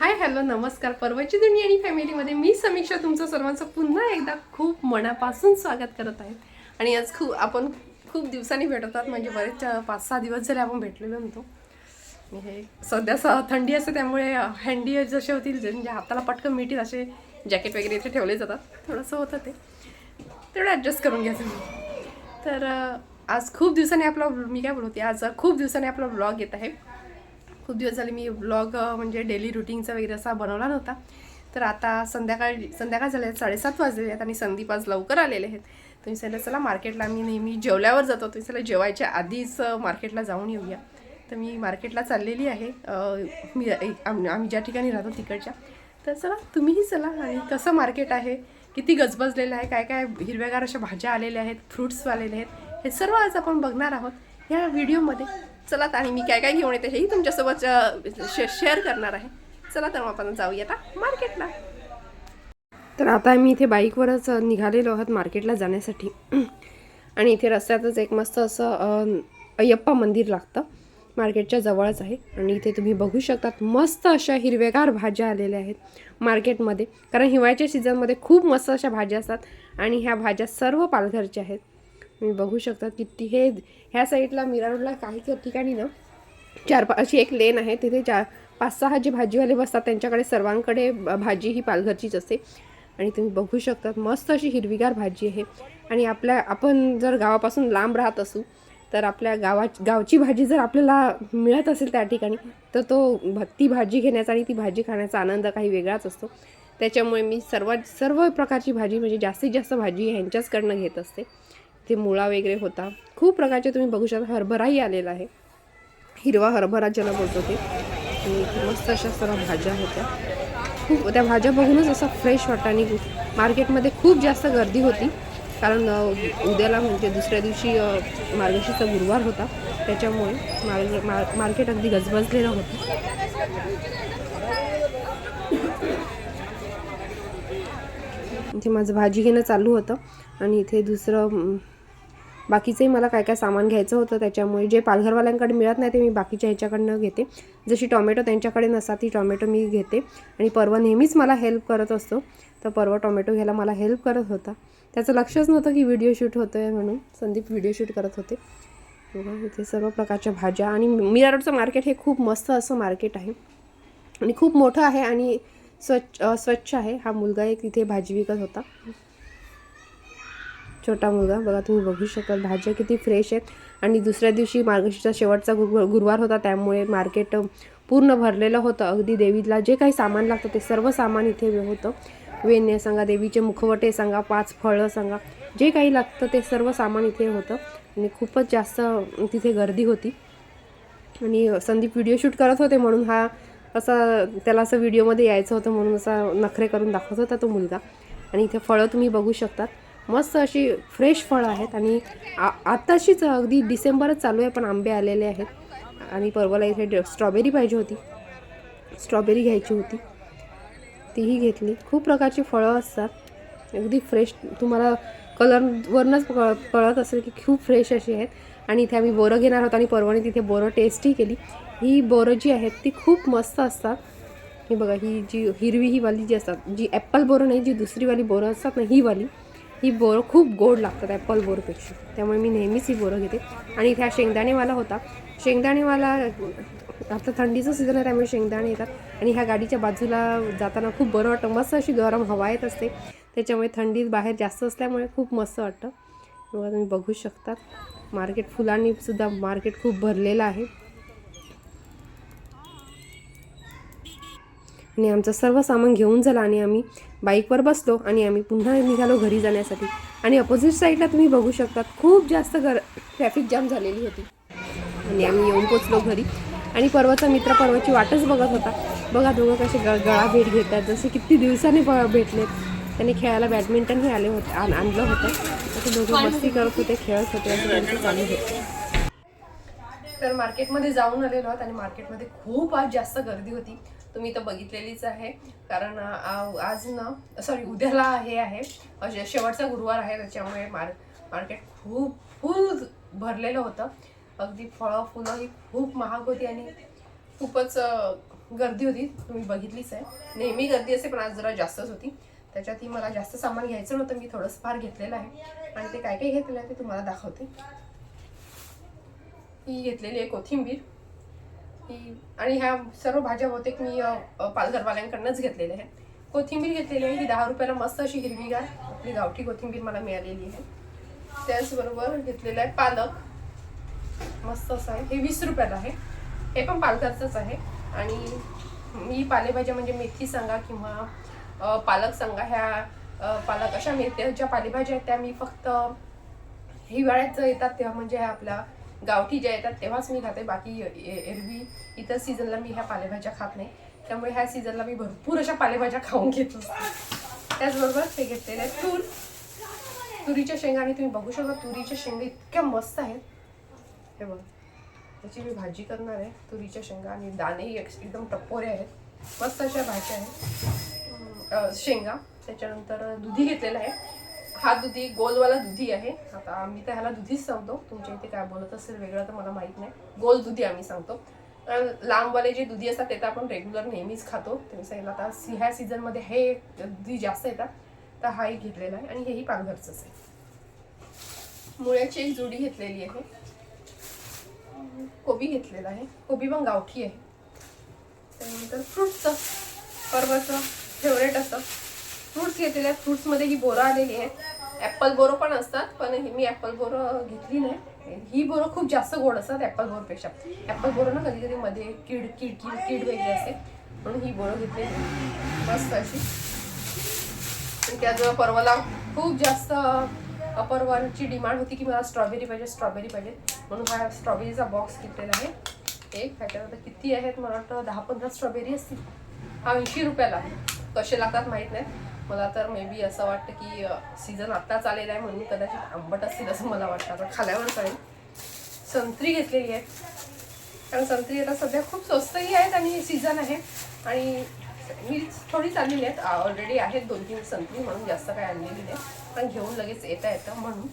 Hi hello नमस्कार. परवाची दुनिया आणि फॅमिलीमध्ये मी समीक्षा तुमचं सर्वांचं पुन्हा एकदा खूप मनापासून स्वागत करत आहे. आणि आज खूप आपण खूप दिवसांनी भेटतात म्हणजे बरेच पाच सहा दिवस झाले आपण भेटलेलो नव्हतो. हे सध्या स थंडी असते त्यामुळे हँडी जसे होतील म्हणजे हाताला पटकन मिळतील असे जॅकेट वगैरे इथे ठेवले जातात. थोडंसं होतं ते. तेवढं ॲडजस्ट करून घ्या तुम्ही. तर आज खूप दिवसांनी आपला मी काय बोलते आज खूप दिवसांनी आपला ब्लॉग येत आहे. खूप दिवस झाले मी ब्लॉग म्हणजे डेली रुटीनचा वगैरे असा बनवला नव्हता. तर आता संध्याकाळी संध्याकाळ झाले आहेत साडेसात वाजलेले आहेत आणि संदीप आज लवकर आलेले आहेत. तुम्ही सांगितलं चला मार्केटला मी नेहमी जेवल्यावर जातो तुम्ही चला जेवायच्या आधीच मार्केटला जाऊन येऊया. तर मी मार्केटला चाललेली आहे मी आम्ही ज्या ठिकाणी राहतो तिकडच्या. तर चला तुम्हीही चला आणि कसं मार्केट आहे किती गजबजलेलं आहे काय काय हिरव्यागार अशा भाज्या आलेल्या आहेत फ्रुट्स आलेले आहेत हे सर्व आज आपण बघणार आहोत या व्हिडिओमध्ये चला तर आणि मी काय काय घेऊन येते हेही तुमच्यासोबत शे शेअर करणार आहे. चला तर मग आपण जाऊया आता मार्केटला तर आता मी इथे बाईकवरच निघालेलो आहोत मार्केटला जाण्यासाठी. आणि इथे रस्त्यातच एक मस्त असं अयप्पा अय्यप्पा मंदिर लागतं. मार्केटच्या जवळच आहे. आणि इथे तुम्ही बघू शकतात मस्त अशा हिरवेगार भाज्या आलेल्या आहेत मार्केटमध्ये कारण हिवाळ्याच्या सीझनमध्ये खूप मस्त अशा भाज्या असतात. आणि ह्या भाज्या सर्व पालघरच्या आहेत. तुम्ही बघू शकता किती हे ह्या साईडला मीरा रोडला काही ठिकाणी ना चार पा अशी एक लेन आहे. तिथे चार पाच सहा जे भाजीवाले बसतात त्यांच्याकडे सर्वांकडे भाजी ही पालघरचीच असते. आणि तुम्ही बघू शकतात मस्त अशी हिरवीगार भाजी आहे. आणि आपल्या आपण जर गावापासून लांब राहत असू तर आपल्या गावा गावची भाजी जर आपल्याला मिळत असेल त्या ठिकाणी तर तो भ- ती भाजी घेण्याचा आणि ती भाजी खाण्याचा आनंद काही वेगळाच असतो. त्याच्यामुळे मी सर्वात सर्व प्रकारची भाजी म्हणजे जास्तीत जास्त भाजी ह्यांच्याचकडनं घेत असते. ते मुळा वगैरे होता. खूप प्रकारचे तुम्ही बघू शकता. हरभराही आलेला आहे. हिरवा हरभरा ज्याला बोलतो ते. आणि मस्त अशा सर्व भाज्या होत्या. खूप त्या भाज्या बघूनच असं फ्रेश वाटतं आणि मार्केटमध्ये खूप जास्त गर्दी होती. कारण उद्याला म्हणजे दुसऱ्या दिवशी मार्गशीचा गुरुवार होता. त्याच्यामुळे मार्ग मार मार्केट अगदी गजबजलेलं होतं. इथे माझं भाजी घेणं चालू होतं. आणि इथे दुसरं बाकीचंही मला काय काय सामान घ्यायचं होतं त्याच्यामुळे जे पालघरवाल्यांकडे मिळत नाही ते मी बाकीच्या ह्याच्याकडनं घेते. जशी टॉमॅटो त्यांच्याकडे नसा ती टॉमॅटो मी घेते. आणि परवा नेहमीच मला हेल्प करत असतो. तर परवा टॉमॅटो घ्यायला मला हेल्प करत होता. त्याचं लक्षच नव्हतं की व्हिडिओ शूट होतो आहे म्हणून संदीप व्हिडिओ शूट करत होते. बघा इथे सर्व प्रकारच्या भाज्या आणि मीरा रोडचं मार्केट हे खूप मस्त असं मार्केट आहे. आणि खूप मोठं आहे आणि स्वच्छ स्वच्छ आहे. हा मुलगा एक तिथे भाजी विकत होता. छोटा मुलगा. बघा तुम्ही बघू शकता भाज्या किती फ्रेश आहेत. आणि दुसऱ्या दिवशी मार्गशीचा शेवटचा गुरु गुरुवार होता त्यामुळे मार्केट पूर्ण भरलेलं होतं. अगदी देवीला जे काही सामान लागतं ते सर्व सामान इथे होतं. वेण्या सांगा देवीचे मुखवटे सांगा पाच फळं सांगा जे काही लागतं ते सर्व सामान इथे होतं. आणि खूपच जास्त तिथे गर्दी होती. आणि संदीप व्हिडिओ शूट करत होते म्हणून हा असा त्याला असं व्हिडिओमध्ये यायचं होतं म्हणून असा नखरे करून दाखवत होता तो मुलगा. आणि इथे फळं तुम्ही बघू शकतात. मस्त अशी फ्रेश फळं आहेत आणि आ आत्ताशीच अगदी डिसेंबरच चालू आहे पण आंबे आलेले आहेत. आणि परवाला इथे ड- स्ट्रॉबेरी पाहिजे होती. स्ट्रॉबेरी घ्यायची होती. तीही घेतली. खूप प्रकारची फळं असतात. अगदी फ्रेश तुम्हाला कलरवरनंच कळ कळत असेल की खूप फ्रेश अशी आहेत. आणि इथे आम्ही बोरं घेणार आहोत आणि परवाने तिथे बोरं टेस्टही केली. ही बोरं जी आहेत ती खूप मस्त असतात. हे बघा ही जी हिरवी ही वाली जी असतात जी ॲप्पल बोरं नाही जी दुसरीवाली बोरं असतात ना ही वाली. ही बोरं खूप गोड लागतात ॲप्पल बोरपेक्षा. त्यामुळे मी नेहमीच ही बोरं घेते. आणि इथे हा शेंगदाणेवाला होता. शेंगदाणेवाला आता थंडीचं सीझन आहे त्यामुळे शेंगदाणे येतात. आणि ह्या गाडीच्या बाजूला जाताना खूप बरं वाटतं. मस्त अशी गरम हवा येत असते. त्याच्यामुळे थंडी बाहेर जास्त असल्यामुळे खूप मस्त वाटतं. बघा तुम्ही बघू शकतात. मार्केट फुलांनी सुद्धा मार्केट खूप भरलेलं आहे. आणि आमचं सर्व सामान घेऊन झालं आणि आम्ही बाईकवर बसलो आणि आम्ही पुन्हा निघालो घरी जाण्यासाठी. आणि अपोजिट साईडला तुम्ही बघू शकतात खूप जास्त गर ट्रॅफिक जाम झालेली होती. आणि आम्ही येऊन पोचलो घरी. आणि परवाचा मित्र परवाची वाटच बघत होता. बघा दोघं कसे ग गळा भेट घेतात. जसे किती दिवसांनी प भेटलेत. त्यांनी खेळायला बॅडमिंटनही आले होते आण आणलं होतं. असं दोघं मस्ती करत होते खेळत होते असं त्यांचं चालू होतं. तर मार्केटमध्ये जाऊन आलेलो आहोत आणि मार्केटमध्ये खूप आज जास्त गर्दी होती. तुम्ही तर बघितलेलीच आहे. कारण आज ना सॉरी उद्याला हे आहे. शेवटचा गुरुवार आहे त्याच्यामुळे मार मार्केट खूप फुल भरलेलं होतं. अगदी फळं फुलं ही खूप महाग होती आणि खूपच गर्दी होती. तुम्ही बघितलीच आहे. नेहमी गर्दी असते पण आज जरा जास्तच होती. त्याच्यातही मला जास्त सामान घ्यायचं नव्हतं. मी थोडंसं फार घेतलेलं आहे. आणि ते काय काय घेतलेलं आहे ते तुम्हाला दाखवते. ही घेतलेली आहे कोथिंबीर. की आणि ह्या सर्व भाज्या बहुतेक मी पालघरवाल्यांकडनंच घेतलेल्या आहेत. कोथिंबीर घेतलेली आहे. ही दहा रुपयाला मस्त अशी हिरवीगार आपली गावठी कोथिंबीर मला मिळालेली आहे. त्याचबरोबर घेतलेलं आहे पालक. मस्त असं आहे. हे वीस रुपयाला आहे. हे पण पालघरचंच आहे. आणि मी पालेभाज्या म्हणजे मेथी सांगा किंवा पालक सांगा ह्या पालक अशा मेथ्या ज्या पालेभाज्या आहेत त्या मी फक्त हिवाळ्यात येतात तेव्हा म्हणजे ह्या आपल्या गावठी ज्या येतात तेव्हाच मी खाते. बाकी ए- एरवी इतर सीझनला मी ह्या पालेभाज्या खात नाही. त्यामुळे ह्या सीझनला मी भरपूर अशा पालेभाज्या खाऊन घेतो त्याचबरोबर हे घेतलेले आहेत तूर. तुरीच्या शेंगा आणि तुम्ही बघू शकता तुरीच्या शेंगा इतक्या मस्त आहेत. हे बघ त्याची मी भाजी करणार आहे. तुरीच्या शेंगा आणि दाणेही एकदम टप्पोरे आहेत. मस्त अशा भाज्या आहेत. शेंगा. त्याच्यानंतर दुधी घेतलेला आहे. हा दुधी गोलवाला दुधी आहे. आता आम्ही तर ह्याला दुधीच सांगतो. तुमच्या इथे काय बोलत असेल वेगळं तर मला माहीत नाही. गोल दुधी आम्ही सांगतो. कारण लांबवाले जे दुधी असतात ते तर आपण रेग्युलर नेहमीच खातो. ते आता ह्या सीझनमध्ये हे दुधी जास्त येतात तर हा एक घेतलेला आहे आणि हेही पालघरचंच आहे. मुळ्याची एक जोडी घेतलेली आहे. कोबी घेतलेला आहे. कोबी पण गावठी आहे. त्यानंतर फ्रूटचं परवाचं फेवरेट असतं. फ्रुट्स घेतलेले आहेत. फ्रुट्समध्ये ही बोरं आलेली आहे ॲपल बोरं पण असतात पण हे मी ॲपल बोरं घेतली नाही. ही बोरं खूप जास्त गोड असतात ॲपल बोरपेक्षा. ॲपल बोरं ना कधी कधी मध्ये कीड कीड कीड कीड वगैरे असते. म्हणून ही बोरं घेतली मस्त अशी. पण त्याजवळ परवाला खूप जास्त परवाची डिमांड होती की मला स्ट्रॉबेरी पाहिजे स्ट्रॉबेरी पाहिजे. म्हणून हा स्ट्रॉबेरीचा बॉक्स घेतलेला आहे. एक ह्याच्यात आता किती आहेत? मला वाटतं दहा पंधरा स्ट्रॉबेरी असतील. हा ऐंशी रुपयाला. कसे लागतात माहीत नाही. मला तर मे बी असं वाटतं की सीझन आत्ताच आलेला आहे म्हणून कदाचित आंबट असतील असं मला वाटतं. आता खाल्यावर कळेल. संत्री घेतलेली आहे. कारण संत्री आता सध्या खूप स्वस्तही आहेत आणि सीझन आहे. आणि मी थोडी चाललेली आहेत. ऑलरेडी आहेत दोन तीन संत्री म्हणून जास्त काय आणलेली नाही. पण घेऊन लगेच येता येतं म्हणून.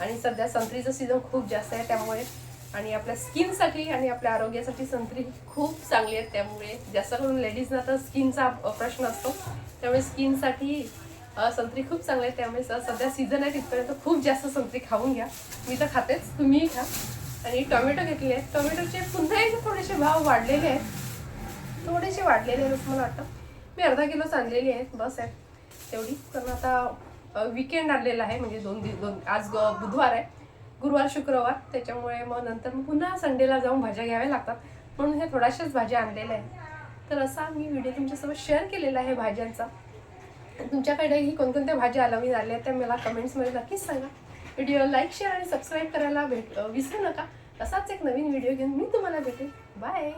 आणि सध्या संत्रीचं सीझन खूप जास्त आहे त्यामुळे आणि आपल्या स्किनसाठी आणि आपल्या आरोग्यासाठी संत्री खूप चांगली आहेत. त्यामुळे जास्त करून लेडीजना तर स्किनचा प्रश्न असतो. त्यामुळे स्किनसाठी संत्री खूप चांगली आहे त्यामुळे सध्या सीझन आहे तिथपर्यंत खूप जास्त संत्री खाऊन घ्या. मी तर खातेच तुम्हीही खा. आणि टोमॅटो घेतले आहेत. टोमॅटोचे पुन्हा एकदा थोडेसे भाव वाढलेले आहेत. थोडेसे वाढलेले आहेत मला वाटतं. मी अर्धा किलो आणलेली आहेत बस आहे. तेवढी. कारण आता विकेंड आलेला आहे. म्हणजे दोन दिवस दोन आज ग- बुधवार आहे. गुरुवार शुक्रवार त्याच्यामुळे मग नंतर मग पुन्हा संडेला जाऊन भाज्या घ्याव्या लागतात. म्हणून हे थोड्याशाच भाज्या आणलेल्या आहेत. तर असा मी व्हिडिओ तुमच्यासोबत शेअर केलेला आहे भाज्यांचा. तुमच्याकडेही कोणकोणत्या भाज्या अलावी झाल्या आहेत त्या मला कमेंट्समध्ये नक्कीच सांगा. व्हिडिओ लाईक शेअर आणि सबस्क्राईब करायला भेट विसरू नका. असाच एक नवीन व्हिडिओ घेऊन मी तुम्हाला भेटेन. बाय